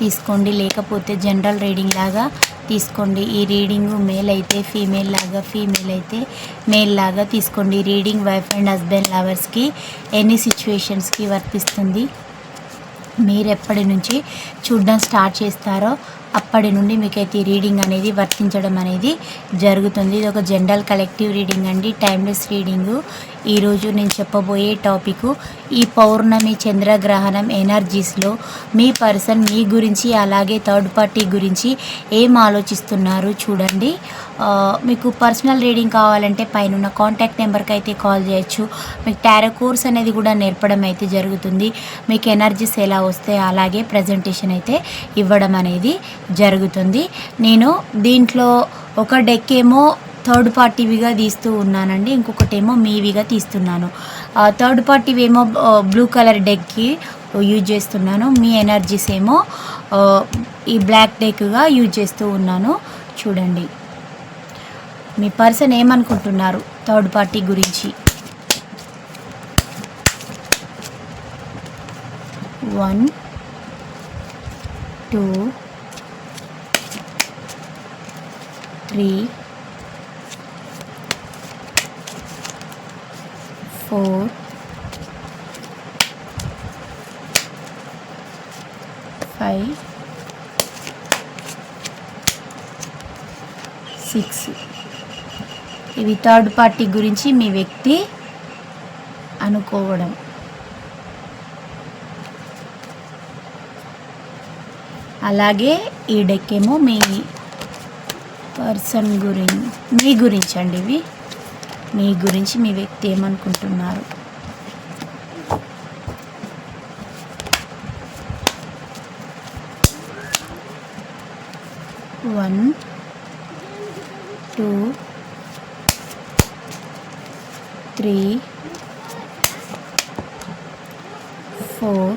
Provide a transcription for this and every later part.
తీసుకోండి. లేకపోతే general reading లాగా తీసుకోండి. ఈ రీడింగ్ మేల్ అయితే ఫీమేల్ లాగా ఫీమేల్ అయితే మేల్ లాగా తీసుకోండి. రీడింగ్ వైఫ్ అండ్ హస్బెండ్ లవర్స్కి ఎనీ సిచ్యువేషన్స్కి వర్తిస్తుంది. మీరు ఎప్పటి నుంచి చూడడం స్టార్ట్ చేస్తారో అప్పటి నుండి మీకైతే ఈ రీడింగ్ అనేది వర్తించడం అనేది జరుగుతుంది. ఇది ఒక జనరల్ కలెక్టివ్ రీడింగ్ అండి. Timeless reading. ఈరోజు నేను చెప్పబోయే టాపిక్ ఈ పౌర్ణమి చంద్రగ్రహణం ఎనర్జీస్లో మీ పర్సన్ మీ గురించి అలాగే థర్డ్ పార్టీ గురించి ఏం ఆలోచిస్తున్నారు చూడండి. మీకు పర్సనల్ రీడింగ్ కావాలంటే పైన కాంటాక్ట్ నెంబర్కి అయితే కాల్ చేయొచ్చు. మీకు టారో కోర్స్ అనేది కూడా నేర్పడం అయితే జరుగుతుంది. మీకు ఎనర్జీస్ ఎలా వస్తే అలాగే ప్రజెంటేషన్ అయితే ఇవ్వడం అనేది జరుగుతుంది. నేను దీంట్లో ఒక డెక్ ఏమో థర్డ్ పార్టీవిగా తీస్తూ ఉన్నానండి. ఇంకొకటేమో మీవిగా తీస్తున్నాను. థర్డ్ పార్టీవి ఏమో బ్లూ కలర్ డెక్కి యూజ్ చేస్తున్నాను. మీ ఎనర్జీస్ ఏమో ఈ బ్లాక్ డెక్గా యూజ్ చేస్తూ ఉన్నాను. చూడండి. మీ పర్సన్ ఏమనుకుంటున్నారు థర్డ్ పార్టీ గురించి? One two three four five six ఇవి థర్డ్ పార్టీ గురించి మీ వ్యక్తి అనుకోవడం. అలాగే ఈ డెక్ ఏమో మీ పర్సన్ గురించి మీ గురించి అండి ఇవి. మీ గురించి మీ వ్యక్తి ఏమనుకుంటున్నారు? One two three four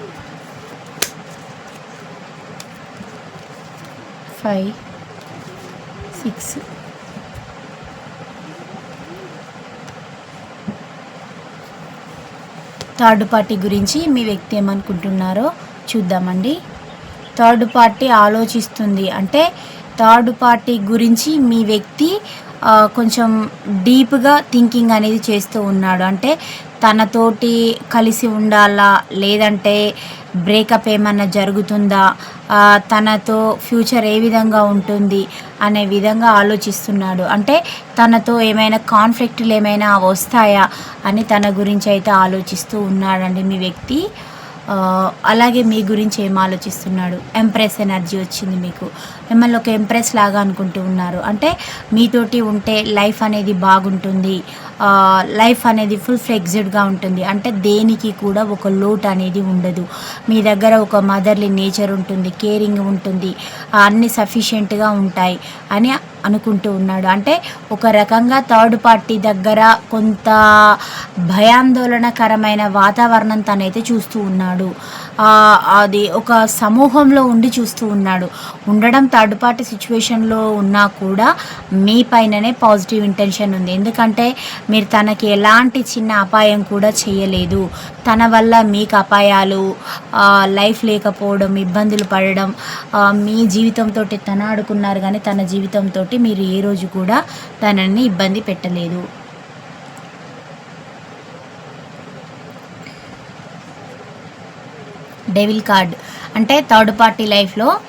five six third party గురించి మీ వ్యక్తి ఏమనుకుంటున్నారో చూద్దామండి. థర్డ్ పార్టీ ఆలోచిస్తుంది అంటే థర్డ్ పార్టీ గురించి మీ వ్యక్తి కొంచెం డీప్గా థింకింగ్ అనేది చేస్తూ ఉన్నాడు. అంటే తనతోటి కలిసి ఉండాలా? లేదంటే బ్రేకప్ ఏమన్నా జరుగుతుందా? తనతో ఫ్యూచర్ ఏ విధంగా ఉంటుంది అనే విధంగా ఆలోచిస్తున్నాడు. అంటే తనతో ఏమైనా కాన్ఫ్లిక్ట్లు ఏమైనా వస్తాయా అని తన గురించి అయితే ఆలోచిస్తూ ఉన్నాడండి మీ వ్యక్తి. అలాగే మీ గురించి ఏం ఆలోచిస్తున్నాడు? ఎంప్రెస్ ఎనర్జీ వచ్చింది మీకు. మిమ్మల్ని ఒక ఎంప్రెస్ లాగా అనుకుంటూ ఉన్నారు. అంటే మీతోటి ఉంటే లైఫ్ అనేది బాగుంటుంది. లైఫ్ అనేది ఫుల్ ఫ్లెక్సిడ్గా ఉంటుంది. అంటే దేనికి కూడా ఒక లోటు అనేది ఉండదు. మీ దగ్గర ఒక మదర్లీ నేచర్ ఉంటుంది కేరింగ్ ఉంటుంది. అన్ని సఫిషియెంట్గా ఉంటాయి. అని అనుకుంటూ ఉన్నాడు. అంటే ఒక రకంగా థర్డ్ పార్టీ దగ్గర కొంత భయాందోళనకరమైన వాతావరణం తనైతే చూస్తూ ఉన్నాడు. అది ఒక సమూహంలో ఉండి చూస్తూ ఉన్నాడు. ఉండడం థర్డ్ పార్టీ సిచ్యువేషన్లో ఉన్నా కూడా మీ పైననే పాజిటివ్ ఇంటెన్షన్ ఉంది. ఎందుకంటే మీరు తనకి ఎలాంటి చిన్న అపాయం కూడా చేయలేదు. తన వల్ల మీకు అపాయాలు లైఫ్ లేకపోవడం ఇబ్బందులు పడడం మీ జీవితంతో తన ఆడుకున్నారు కానీ తన జీవితంతో మీరు ఏ రోజు కూడా తనని ఇబ్బంది పెట్టలేదు. డెవిల్ కార్డ్ అంటే థర్డ్ పార్టీ లైఫ్లో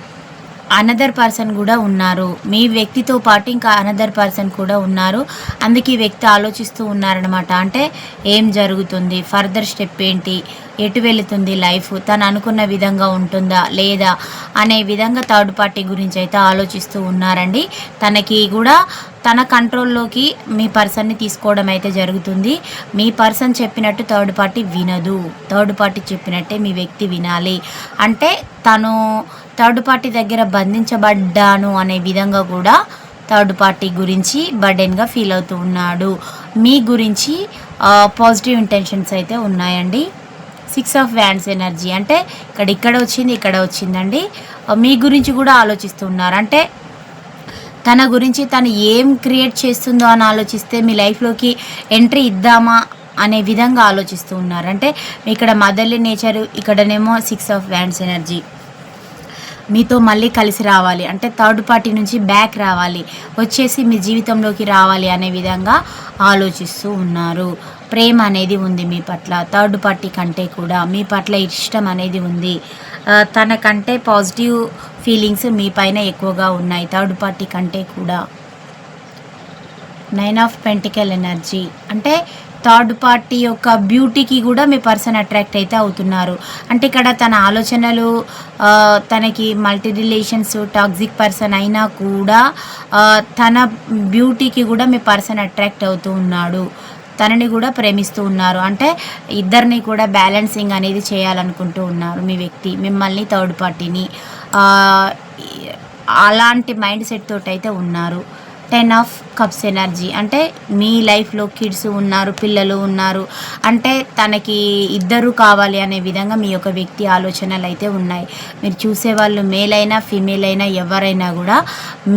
అనదర్ పర్సన్ కూడా ఉన్నారు. మీ వ్యక్తితో పాటు ఇంకా అనదర్ పర్సన్ కూడా ఉన్నారు. అందుకే ఈ వ్యక్తి ఆలోచిస్తూ ఉన్నారనమాట అంటే ఏం జరుగుతుంది? ఫర్దర్ స్టెప్ ఏంటి? ఎటు వెళుతుంది లైఫ్ తను అనుకున్న విధంగా ఉంటుందా? లేదా? అనే విధంగా థర్డ్ పార్టీ గురించి అయితే ఆలోచిస్తూ ఉన్నారండి. తనకి కూడా తన కంట్రోల్లోకి మీ పర్సన్ని తీసుకోవడం అయితే జరుగుతుంది. మీ పర్సన్ చెప్పినట్టు థర్డ్ పార్టీ వినదు. థర్డ్ పార్టీ చెప్పినట్టే మీ వ్యక్తి వినాలి. అంటే తను థర్డ్ పార్టీ దగ్గర బంధించబడ్డాను అనే విధంగా కూడా థర్డ్ పార్టీ గురించి బర్డెన్గా ఫీల్ అవుతూ ఉన్నాడు. మీ గురించి పాజిటివ్ ఇంటెన్షన్స్ అయితే ఉన్నాయండి. సిక్స్ ఆఫ్ వ్యాండ్స్ ఎనర్జీ అంటే ఇక్కడ ఇక్కడ వచ్చింది ఇక్కడ వచ్చిందండి. మీ గురించి కూడా ఆలోచిస్తున్నారు అంటే తన గురించి తను ఏం క్రియేట్ చేస్తుందో అని ఆలోచిస్తే మీ లైఫ్లోకి ఎంట్రీ ఇద్దామా అనే విధంగా ఆలోచిస్తూ ఉన్నారు. అంటే ఇక్కడ మదర్లీ నేచర్ ఇక్కడనేమో సిక్స్ ఆఫ్ వ్యాండ్స్ ఎనర్జీ మీతో మళ్ళీ కలిసి రావాలి. అంటే థర్డ్ పార్టీ నుంచి బ్యాక్ రావాలి. వచ్చేసి మీ జీవితంలోకి రావాలి అనే విధంగా ఆలోచిస్తూ ఉన్నారు. ప్రేమ అనేది ఉంది మీ పట్ల. థర్డ్ పార్టీ కంటే కూడా మీ పట్ల ఇష్టం అనేది ఉంది. తనకంటే పాజిటివ్ ఫీలింగ్స్ మీ పైన ఎక్కువగా ఉన్నాయి. థర్డ్ పార్టీ కంటే కూడా. నైన్ ఆఫ్ పెంటికల్ ఎనర్జీ అంటే థర్డ్ పార్టీ యొక్క బ్యూటీకి కూడా మీ పర్సన్ అట్రాక్ట్ అయితే అవుతున్నారు. అంటే ఇక్కడ తన ఆలోచనలు తనకి మల్టీ రిలేషన్స్ టాక్సిక్ పర్సన్ అయినా కూడా తన బ్యూటీకి కూడా మీ పర్సన్ అట్రాక్ట్ అవుతూ ఉన్నాడు. తనని కూడా ప్రేమిస్తూ ఉన్నారు. అంటే ఇద్దరిని కూడా బ్యాలెన్సింగ్ అనేది చేయాలనుకుంటూ ఉన్నారు మీ వ్యక్తి మిమ్మల్ని థర్డ్ పార్టీని. అలాంటి మైండ్ సెట్ తోటైతే అయితే ఉన్నారు. Ten of cups energy. అంటే మీ లైఫ్లో కిడ్స్ ఉన్నారు పిల్లలు ఉన్నారు. అంటే తనకి ఇద్దరు కావాలి అనే విధంగా మీ యొక్క వ్యక్తి ఆలోచనలు అయితే ఉన్నాయి. మీరు చూసే వాళ్ళు మేల్ అయినా ఫీమేల్ అయినా ఎవరైనా కూడా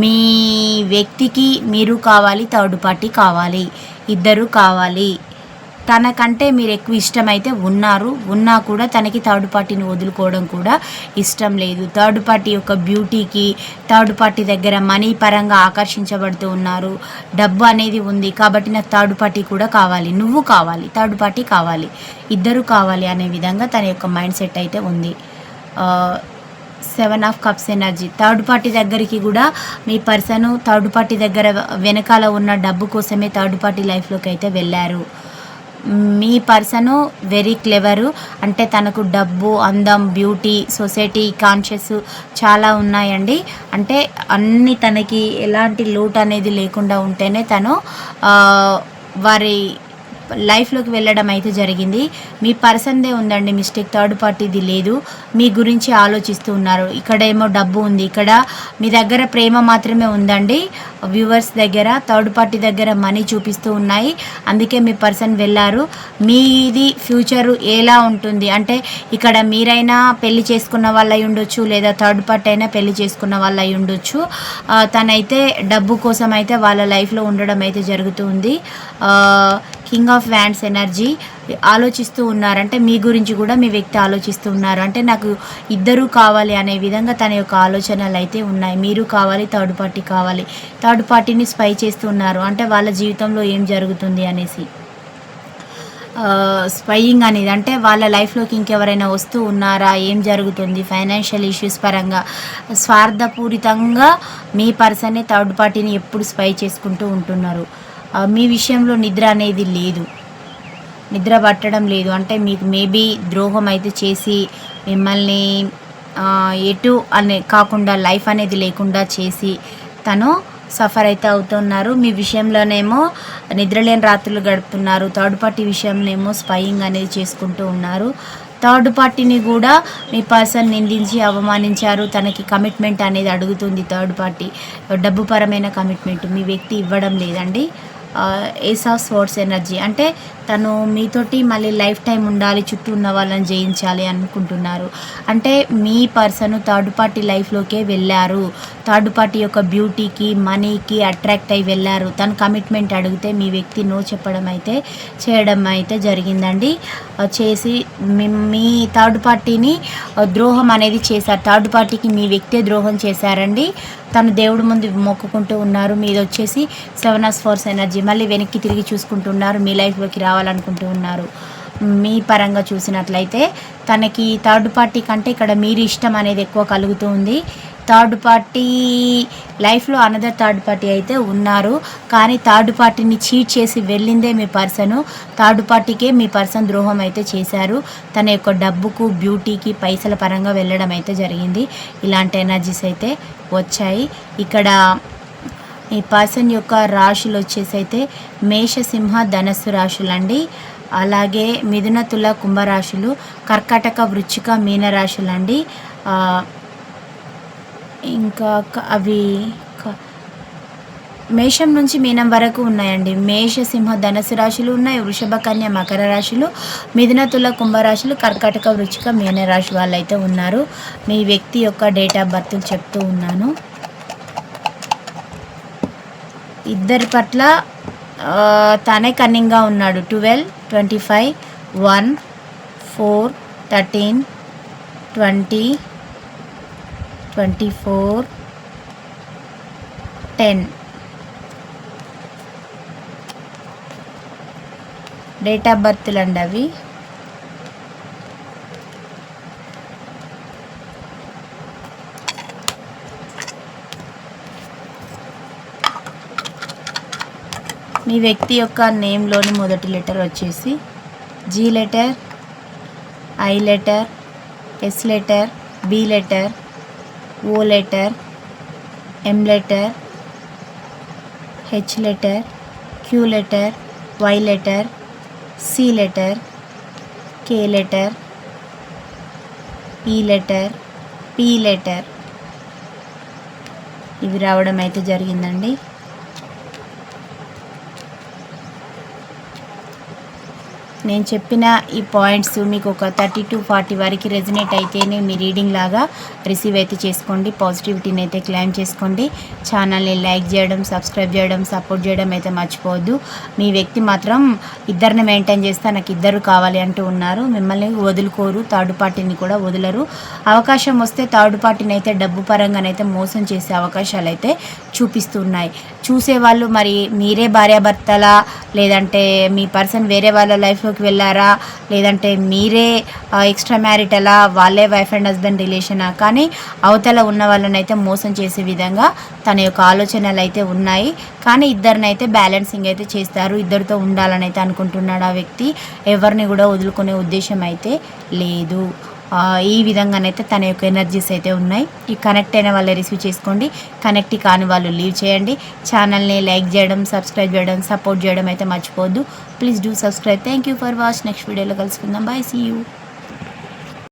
మీ వ్యక్తికి మీరు కావాలి థర్డ్ పార్టీ కావాలి. ఇద్దరు కావాలి. తనకంటే మీరు ఎక్కువ ఇష్టమైతే ఉన్నారు. ఉన్నా కూడా తనకి థర్డ్ పార్టీని వదులుకోవడం కూడా ఇష్టం లేదు. థర్డ్ పార్టీ యొక్క బ్యూటీకి థర్డ్ పార్టీ దగ్గర మనీ పరంగా ఆకర్షించబడుతూ ఉన్నారు. డబ్బు అనేది ఉంది కాబట్టి నాకు థర్డ్ పార్టీ కూడా కావాలి. నువ్వు కావాలి. థర్డ్ పార్టీ కావాలి. ఇద్దరు కావాలి అనే విధంగా తన యొక్క మైండ్ సెట్ అయితే ఉంది. Seven of cups energy third party దగ్గరికి కూడా మీ పర్సన్ థర్డ్ పార్టీ దగ్గర వెనకాల ఉన్న డబ్బు కోసమే థర్డ్ పార్టీ లైఫ్లోకి అయితే వెళ్ళారు. మీ పర్సను వెరీ క్లెవరు. అంటే తనకు డబ్బు అందం బ్యూటీ సొసైటీ కాన్షియస్ చాలా ఉన్నాయండి. అంటే అన్ని తనకి ఎలాంటి లోటు అనేది లేకుండా ఉంటేనే తను వారి లైఫ్లోకి వెళ్ళడం అయితే జరిగింది. మీ పర్సన్దే ఉందండి మిస్టేక్ థర్డ్ పార్టీది లేదు. మీ గురించి ఆలోచిస్తూ ఉన్నారు. ఇక్కడ ఏమో డబ్బు ఉంది. ఇక్కడ మీ దగ్గర ప్రేమ మాత్రమే ఉందండి. వ్యూవర్స్ దగ్గర థర్డ్ పార్టీ దగ్గర మనీ చూపిస్తూ ఉన్నాయి. అందుకే మీ పర్సన్ వెళ్ళారు. మీది ఫ్యూచర్ ఎలా ఉంటుంది? అంటే ఇక్కడ మీరైనా పెళ్ళి చేసుకున్న వాళ్ళు ఉండొచ్చు లేదా థర్డ్ పార్టీ అయినా పెళ్ళి చేసుకున్న వాళ్ళు అయి ఉండొచ్చు తనైతే డబ్బు కోసం అయితే వాళ్ళ లైఫ్లో ఉండడం అయితే జరుగుతుంది. King of wands energy. ఆలోచిస్తూ ఉన్నారు అంటే మీ గురించి కూడా మీ వ్యక్తి ఆలోచిస్తూ ఉన్నారు. అంటే నాకు ఇద్దరూ కావాలి అనే విధంగా తన యొక్క ఆలోచనలు అయితే ఉన్నాయి. మీరు కావాలి థర్డ్ పార్టీ కావాలి. థర్డ్ పార్టీని స్పై చేస్తూ ఉన్నారు. అంటే వాళ్ళ జీవితంలో ఏం జరుగుతుంది అనేసి. స్పయింగ్ అనేది అంటే వాళ్ళ లైఫ్లోకి ఇంకెవరైనా వస్తూ ఉన్నారా? ఏం జరుగుతుంది? ఫైనాన్షియల్ ఇష్యూస్ పరంగా స్వార్థపూరితంగా మీ పర్సనే థర్డ్ పార్టీని ఎప్పుడు స్పై చేసుకుంటూ ఉంటున్నారు. మీ విషయంలో నిద్ర అనేది లేదు. నిద్ర పట్టడం లేదు. అంటే మీకు మేబీ ద్రోహం అయితే చేసి మిమ్మల్ని ఎటు అనే కాకుండా లైఫ్ అనేది లేకుండా చేసి తను సఫర్ అయితే అవుతున్నారు. మీ విషయంలోనేమో నిద్రలేని రాత్రులు గడుపుతున్నారు. థర్డ్ పార్టీ విషయంలోనేమో స్పయింగ్ అనేది చేసుకుంటూ ఉన్నారు. థర్డ్ పార్టీని కూడా మీ పర్సన్ నిందించి అవమానించారు. తనకి కమిట్మెంట్ అనేది అడుగుతుంది థర్డ్ పార్టీ డబ్బు పరమైన కమిట్మెంట్ మీ వ్యక్తి ఇవ్వడం లేదండి. ఏస్ ఆఫ్ స్పోర్ట్స్ ఎనర్జీ అంటే తను మీతోటి మళ్ళీ లైఫ్ టైం ఉండాలి చుట్టూ ఉన్న వాళ్ళని జయించాలి అనుకుంటున్నారు. అంటే మీ పర్సన్ థర్డ్ పార్టీ లైఫ్లోకే వెళ్ళారు. థర్డ్ పార్టీ యొక్క బ్యూటీకి మనీకి అట్రాక్ట్ అయి వెళ్ళారు. తను కమిట్మెంట్ అడిగితే మీ వ్యక్తి నో చెప్పడం అయితే చేయడం అయితే జరిగిందండి. చేసి మీ థర్డ్ పార్టీని ద్రోహం అనేది చేశారు. థర్డ్ పార్టీకి మీ వ్యక్తే ద్రోహం చేశారండి. తను దేవుడి ముందు మొక్కుకుంటూ ఉన్నారు. మీది వచ్చేసి సెవెన్ ఆఫ్ ఫోర్స్ ఎనర్జీ. మళ్ళీ వెనక్కి తిరిగి చూసుకుంటున్నారు. మీ లైఫ్లోకి రావాలనుకుంటూ ఉన్నారు. మీ పరంగా చూసినట్లయితే తనకి థర్డ్ పార్టీ కంటే ఇక్కడ మీరు ఇష్టం అనేది ఎక్కువ కలుగుతూ ఉంది. థర్డ్ పార్టీ లైఫ్లో అనదర్ థర్డ్ పార్టీ అయితే ఉన్నారు. కానీ థర్డ్ పార్టీని చీట్ చేసి వెళ్ళిందే మీ పర్సన్. థర్డ్ పార్టీకే మీ పర్సన్ ద్రోహం అయితే చేశారు. తన యొక్క డబ్బుకు బ్యూటీకి పైసల పరంగా వెళ్ళడం అయితే జరిగింది. ఇలాంటి ఎనర్జీస్ అయితే వచ్చాయి. ఇక్కడ ఈ పర్సన్ యొక్క రాశులు వచ్చేసి అయితే మేషసింహ ధనస్సు రాశులు అండి అలాగే మిథున తుల కుంభరాశులు కర్కాటక వృచ్చిక మీనరాశులు అండి ఇంకా అవి క- మేషం నుంచి మీనం వరకు ఉన్నాయండి. మేష సింహ ధనసు రాశులు ఉన్నాయి. వృషభ కన్య మకర రాశులు మిథున తుల కుంభరాశులు కర్కాటక వృచ్చిక మీన రాశి వాళ్ళు అయితే ఉన్నారు. మీ వ్యక్తి యొక్క డేట్ ఆఫ్ బర్త్ చెప్తూ ఉన్నాను. ఇద్దరి పట్ల తనే కన్నింగ్గా ఉన్నాడు. Twelve twenty five one four thirteen twenty twenty four ten date of బర్త్లు అండి అవి మీ వ్యక్తి యొక్క నేమ్లోని మొదటి లెటర్ వచ్చేసి G letter I letter S letter B letter O letter M letter H letter Q letter Y letter C letter K letter E letter P letter. ఇవి రావడం అయితే జరిగిందండి. నేను చెప్పిన ఈ పాయింట్స్ మీకు ఒక థర్టీ టు ఫార్టీ వరకు రెజినేట్ అయితేనే మీ రీడింగ్ లాగా రిసీవ్ అయితే చేసుకోండి. పాజిటివిటీని అయితే క్లైమ్ చేసుకోండి. ఛానల్ని లైక్ చేయడం సబ్స్క్రైబ్ చేయడం సపోర్ట్ చేయడం అయితే మర్చిపోవద్దు. మీ వ్యక్తి మాత్రం ఇద్దరిని మెయింటైన్ చేస్తే నాకు ఇద్దరు కావాలి అంటూ ఉన్నారు. మిమ్మల్ని వదులుకోరు థర్డ్ పార్టీని కూడా వదలరు. అవకాశం వస్తే థర్డ్ పార్టీని అయితే డబ్బు పరంగానైతే మోసం చేసే అవకాశాలు అయితే చూపిస్తున్నాయి. చూసేవాళ్ళు మరి మీరే భార్యాభర్తలా లేదంటే మీ పర్సన్ వేరే వాళ్ళ లైఫ్లోకి వెళ్ళారా? లేదంటే మీరే ఎక్స్ట్రా మ్యారిటలా వాళ్ళే వైఫ్ అండ్ హస్బెండ్ రిలేషనా కానీ అవతల ఉన్న వాళ్ళనైతే మోసం చేసే విధంగా తన యొక్క ఆలోచనలు అయితే ఉన్నాయి. కానీ ఇద్దరిని అయితే బ్యాలెన్సింగ్ అయితే చేస్తారు. ఇద్దరితో ఉండాలని అయితే అనుకుంటున్నాడు ఆ వ్యక్తి. ఎవరిని కూడా వదులుకునే ఉద్దేశం అయితే లేదు. ఈ విధంగానైతే తన యొక్క ఎనర్జీస్ అయితే ఉన్నాయి. ఈ కనెక్ట్ అయిన వాళ్ళు రిసీవ్ చేసుకోండి. కనెక్ట్ కాని వాళ్ళు లీవ్ చేయండి. ఛానల్ని లైక్ చేయడం సబ్స్క్రైబ్ చేయడం సపోర్ట్ చేయడం అయితే మర్చిపోవద్దు. Please do subscribe thank you for watch next వీడియోలో కలుసుకుందాం. Bye see you